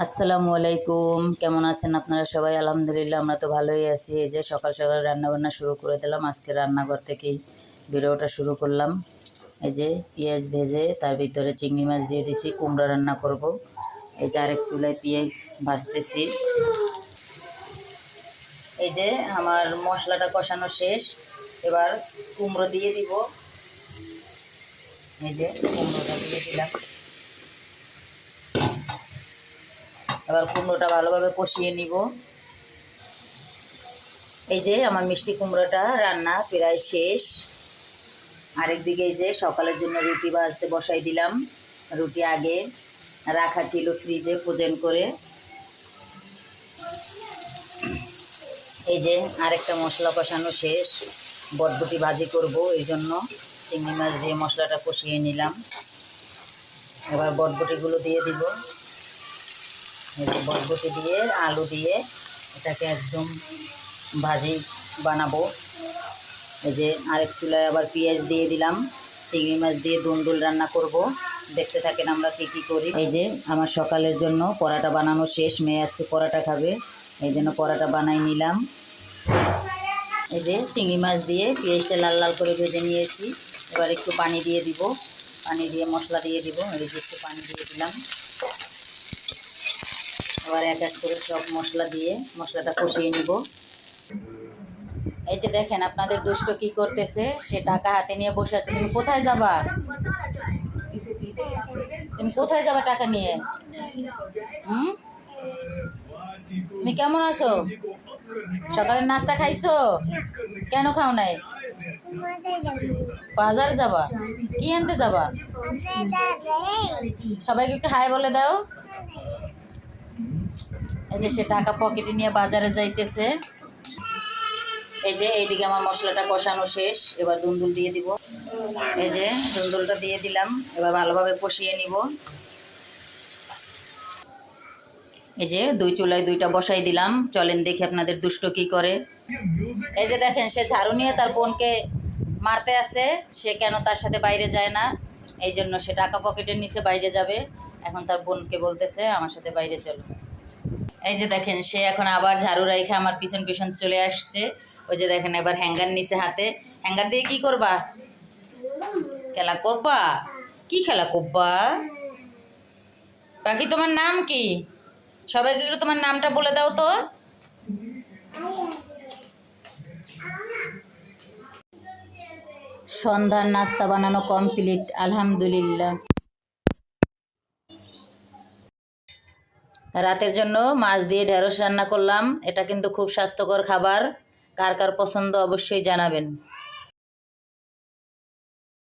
আসসালামু আলাইকুম। কেমন আছেন আপনারা সবাই? আলহামদুলিল্লাহ, আমরা তো ভালোই আছি। এই যে সকাল সকাল রান্না বান্না শুরু করে দিলাম। আজকে রান্নাঘর থেকেই ভিডিওটা শুরু করলাম। এই যে পেঁয়াজ ভেজে তার ভিতরে চিংড়ি মাছ দিয়ে দিছি। কুমড়া রান্না করব। এই যে আরেক চুলায় পেঁয়াজ ভাজতেছি। এই যে আমার মশলাটা কষানো শেষ। এবার কুমড়ো দিয়ে দিব। এই যে কুমড়োটা দিয়ে দিলাম। এবার কুমড়োটা ভালোভাবে কষিয়ে নিব। এই যে আমার মিষ্টি কুমড়োটা রান্না প্রায় শেষ। আরেকদিকে এই যে সকালের জন্য রুটি ভাজতে বসাই দিলাম। রুটি আগে রাখা ছিল ফ্রিজে ফ্রোজেন করে। এই যে আরেকটা মশলা কষানো শেষ। বটবটি ভাজি করব এই জন্য। চিংড়ি মাছ দিয়ে মশলাটা কষিয়ে নিলাম। এবার বটবটিগুলো দিয়ে দিব। বরবটি দিয়ে, আলু দিয়ে এটাকে একদম ভাজি বানাবো। এই যে আরেক চুলায় আবার পেঁয়াজ দিয়ে দিলাম, চিংড়ি মাছ দিয়ে দুন্দুল রান্না করব। দেখতে থাকেন আমরা কী কী করি। এই যে আমার সকালের জন্য পরাটা বানানো শেষ, মেয়ে আজকে পরাটা খাবে, এই জন্য পরাটা বানাই নিলাম। এই যে চিংড়ি মাছ দিয়ে পেঁয়াজটা লাল লাল করে ভেজে নিয়েছি। এবার একটু পানি দিয়ে দিব, পানি দিয়ে মশলা দিয়ে দিব, এই যে একটু পানি দিয়ে দিলাম। আবার এক এক করে সব মশলা দিয়ে মশলাটা কষিয়ে নিব। এই যে দেখেন আপনাদের দুষ্ট কি করতেছে, সে টাকা হাতে নিয়ে বসে আছে। তুমি কোথায় যাবা? তুমি কোথায় যাবা টাকা নিয়ে? হুম? তুমি কেমন আছো? সকালের নাস্তা খাইছো? কেন খাও নাই? বাজার যাবা? কি আনতে যাবা? সবাইকে একটু হাই বলে দাও। এই যে সে টাকা পকেটে নিয়ে বাজারে যাইতেছে। এই যে এইদিকে আমার মশলাটা কষানো শেষ, এবার দুন্দুল দিয়ে দিব। এই যে দুন্দুলটা দিয়ে দিলাম, এবার ভালোভাবে কষিয়ে নিব। এই যে দুই চুলায় দুইটা বসাই দিলাম, চলেন দেখি আপনাদের দুষ্ট কি করে। এই যে দেখেন, সে ঝাড়ু নিয়ে তার বোনকে মারতে আসে, সে কেন তার সাথে বাইরে যায় না? এই জন্য সে টাকা পকেটের নিচে বাইরে যাবে। এখন তার বোনকে বলতেছে, আমার সাথে বাইরে চলো। এই যে দেখেন, সে এখন আবার ঝাড়ু রেখে আমার পিছন পিছন চলে আসছে। ওই যে দেখেন, এবার হ্যাঙ্গার নিচে হাতে। হ্যাঙ্গার দিয়ে কি করবা? খেলা করবা? কি খেলা করবা? বাকি তোমার নাম কি? সবাইকে একটু তোমার নামটা বলে দাও তো। সন্ধ্যার নাস্তা বানানো কমপ্লিট, আলহামদুলিল্লাহ। রাতের জন্য মাছ দিয়ে ঢেঁড়স রান্না করলাম। এটা কিন্তু খুব স্বাস্থ্যকর খাবার। কার কার পছন্দ অবশ্যই জানাবেন।